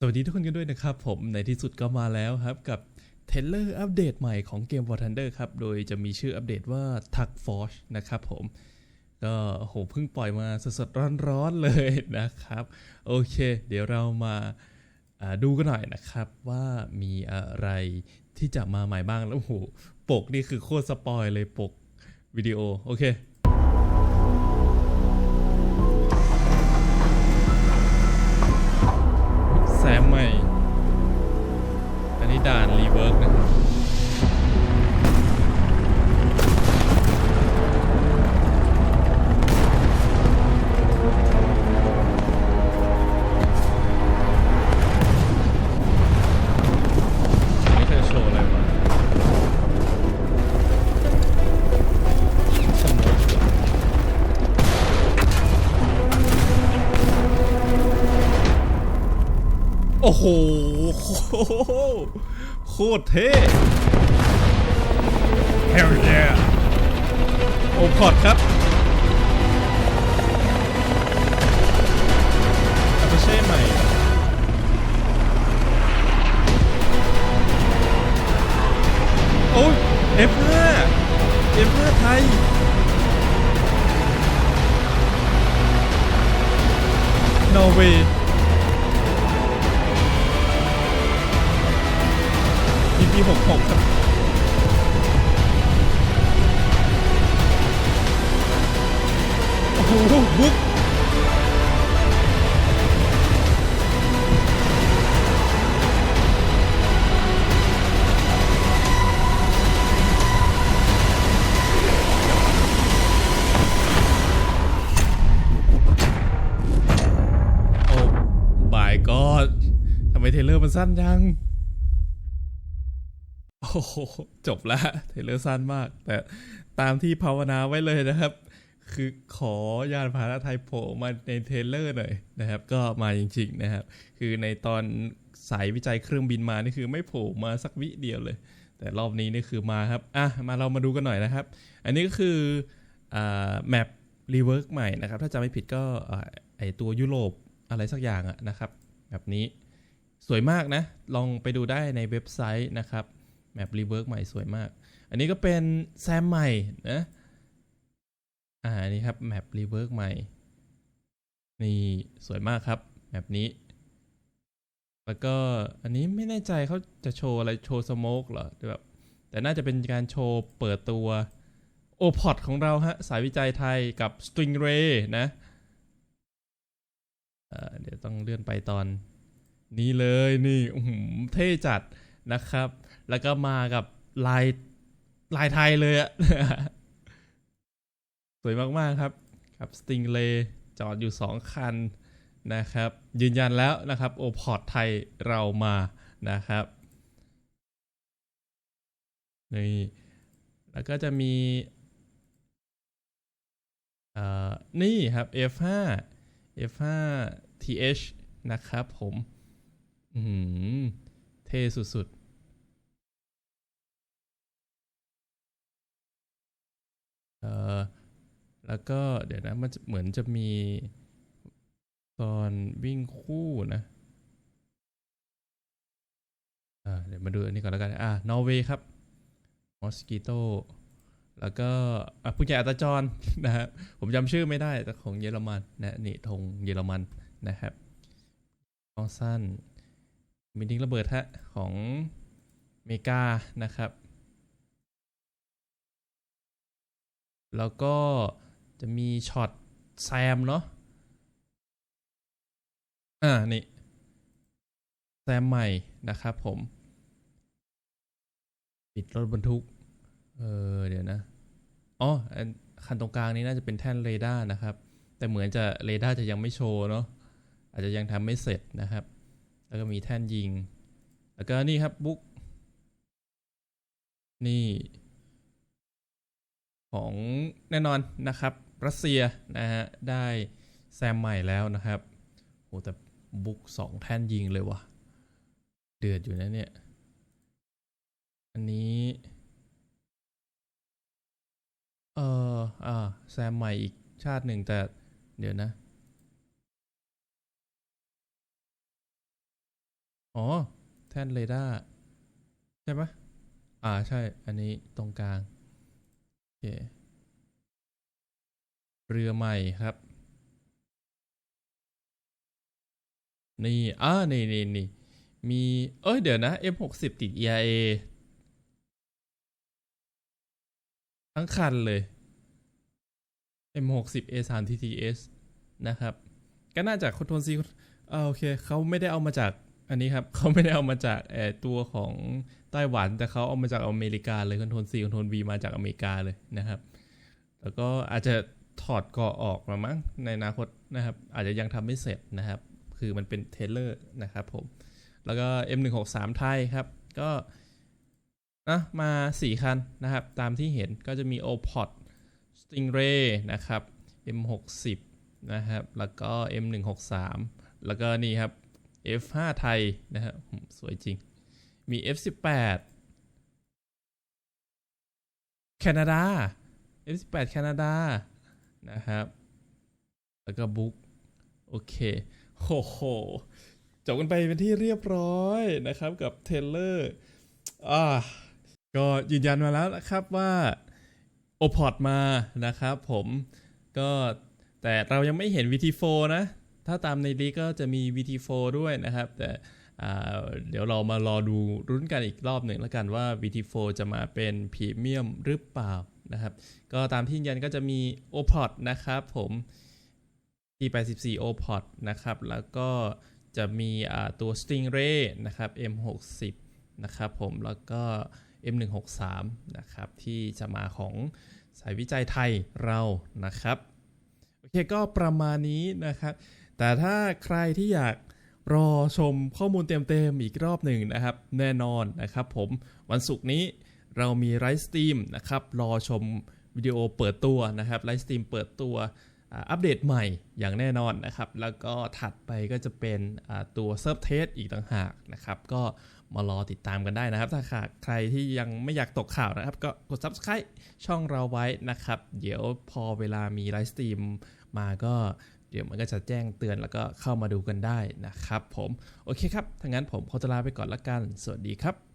สวัสดีทุกคนกันด้วยนะครับ ผมในที่สุดก็มาแล้วครับ กับเทเลอร์อัปเดตใหม่ของเกม War Thunder ครับ โดยจะมีชื่ออัปเดตว่า Tug Force นะครับผม ก็โหเพิ่งปล่อยมาสดๆร้อนๆเลยนะครับ โอเค เดี๋ยวเรามาาดูกันหน่อยนะครับว่ามีอะไรที่จะมาใหม่บ้างแล้วโหปกนี่คือโคตรสปอยเลยปกวิดีโอ โอเค อ้โห โคตรเท่ Hell yeah โอพอดครับอาเปเช่ใหม่โอ้ย F5 F5 ไทยนอร์เวย์ EP หกหกครับโอ้โหบุ๊กโอ้บายก็ทำไมเทเลอร์มันสั้นจัง โอ้โห จบแล้วเทเลอร์สั้นมาก แต่ตามที่ภาวนาไว้เลยนะครับ คือขอยานพาหนะไทยโผล่มาในเทเลอร์หน่อยนะครับ ก็มาจริงๆนะครับ คือในตอนสายวิจัยเครื่องบินมานี่คือไม่โผล่มาสักวิเดียวเลย แต่รอบนี้นี่คือมาครับ อะ มาเรามาดูกันหน่อยนะครับ อันนี้ก็คืออ่าแมปรีเวิร์กใหม่นะครับ ถ้าจำไม่ผิดก็ไอตัวยุโรปอะไรสักอย่างอะนะครับ แบบนี้สวยมากนะ ลองไปดูได้ในเว็บไซต์นะครับ แมปรีเวิร์กใหม่สวยมาก อันนี้ก็เป็นแซมใหม่นะอ่านนี้ครับแมปรีเวิร์กใหม่ นี่สวยมากครับแมปนี้ แล้วก็อันนี้ไม่แน่ใจเขาจะโชว์อะไรโชว์สโมกเหรอแบบแต่น่าจะเป็นการโชว์เปิดตัวโอพอดของเราฮะ สายวิจัยไทยกับ Stingray นะเเดี๋ยวต้องเลื่อนไปตอนนี้เลยนี่อื้อหือเท่จัดนะครับ แล้วก็มากับลายลายไทยเลยอะสวยมากๆครับกับสติงเลจอดอยู่ 2 คันนะครับ ยืนยันแล้วนะครับโอพอร์ตไทยเรามานะครับนี่แล้วก็จะมีเอ่อนี่ครับ F5 F5 TH นะครับผมอือหือเท่สุดๆ เอ่อ แล้วก็เดี๋ยวนะมันเหมือนจะมีตอนวิ่งคู่นะอ่าเดี๋ยวมาดูอันนี้ก่อนแล้วกัน อ่านอร์เวย์ครับมอสกิโตแล้วก็อะผู้ใหญ่อัตจรนะครับผมจำชื่อไม่ได้แต่ของเยอรมันนะนี่ธงเยอรมันนะครับกองสั้นมินิงระเบิดฮะของเมกานะครับ แล้วก็ จะมีช็อตแซมเนาะอ่านี่แซมใหม่นะครับผม ปิดรถบรรทุก เออเดี๋ยวนะ อ๋ออคันตรงกลางนี้น่าจะเป็นแท่นเรดาร์นะครับ แต่เหมือนจะเรดาร์จะยังไม่โชว์เนาะอาจจะยังทำไม่เสร็จนะครับ แล้วก็มีแท่นยิง แล้วก็นี่ครับบุ๊กนี่ ของแน่นอนนะครับ รัสเซียนะฮะได้แซมใหม่แล้วนะครับโหแต่บุกสองแท่นยิงเลยวะเดือดอยู่นะเนี่ย อันนี้เอออ่าแซมใหม่อีกชาติหนึ่งแต่เดี๋ยวนะ อ๋อ แท่นเรดาร์ใช่ปะอ่าใช่ อันนี้ตรงกลาง โอเค เรือใหม่ครับ นี่อ่านี่นี่นี่มี เอ้ย เดี๋ยวนะ M60 ติด ERA ทั้งคันเลย M60 A3 TTS นะครับ ก็น่าจะคอนโทรลซีอ่าโอเค เขาไม่ได้เอามาจากอันนี้ครับ เขาไม่ได้เอามาจากเอตัวของไต้หวัน แต่เขาเอามาจากอเมริกาเลยคอนโทรลซีคอนโทรล V มาจากอเมริกาเลยนะครับ แล้วก็อาจจะ ถอดเกาะออกมามั้งในอนาคตนะครับ อาจจะยังทำไม่เสร็จนะครับ คือมันเป็นเทเลอร์นะครับผม แล้วก็ M163 ไทยครับ ก็นะมา 4 คันนะครับ ตามที่เห็นก็จะมี OPOD Stingray นะครับ M60 นะครับ แล้วก็ M163 แล้วก็นี่ครับ F5 ไทยนะครับสวยจริง มี F18 แคนาดา F18 แคนาดา นะครับ แล้วก็บุ๊กโอเคโหโหจบกันไปเป็นที่เรียบร้อยนะครับกับเทเลอร์อ่าก็ยืนยันมาแล้วนะครับว่าโอพอดมานะครับผมก็แต่เรายังไม่เห็น VT4 นะ ถ้าตามในลีกก็จะมี VT4 ด้วยนะครับ แต่เดี๋ยวเรามารอดูรุ้นกันอีกรอบหนึ่งแล้วกันว่า VT4 จะมาเป็นพรีเมียมหรือเปล่า นะครับ ก็ตามที่ยืนยันก็จะมี o p o d นะครับผม T84 o p o d นะครับ แล้วก็จะมีตัว Stingray นะครับ M60 นะครับผม แล้วก็ M163 นะครับ ที่จะมาของสายวิจัยไทยเรานะครับ โอเคก็ประมาณนี้นะครับ แต่ถ้าใครที่อยากรอชมข้อมูลเต็มๆอีกรอบหนึ่งนะครับ แน่นอนนะครับผมวันศุกร์นี้ เรามีไลฟ์สตรีมนะครับรอชมวิดีโอเปิดตัวนะครับไลฟ์สตรีมเปิดตัวอัปเดตใหม่อย่างแน่นอนนะครับ แล้วก็ถัดไปก็จะเป็นตัวเซิร์ฟเทสอีกต่างหากนะครับ ก็มารอติดตามกันได้นะครับ ถ้าขาดใครที่ยังไม่อยากตกข่าวนะครับ ก็กด subscribe ช่องเราไว้นะครับ เดี๋ยวพอเวลามีไลฟ์สตรีมมาก็เดี๋ยวมันก็จะแจ้งเตือนแล้วก็เข้ามาดูกันได้นะครับผม โอเคครับถ้างั้นผมขอตลาไปก่อนละกัน สวัสดีครับ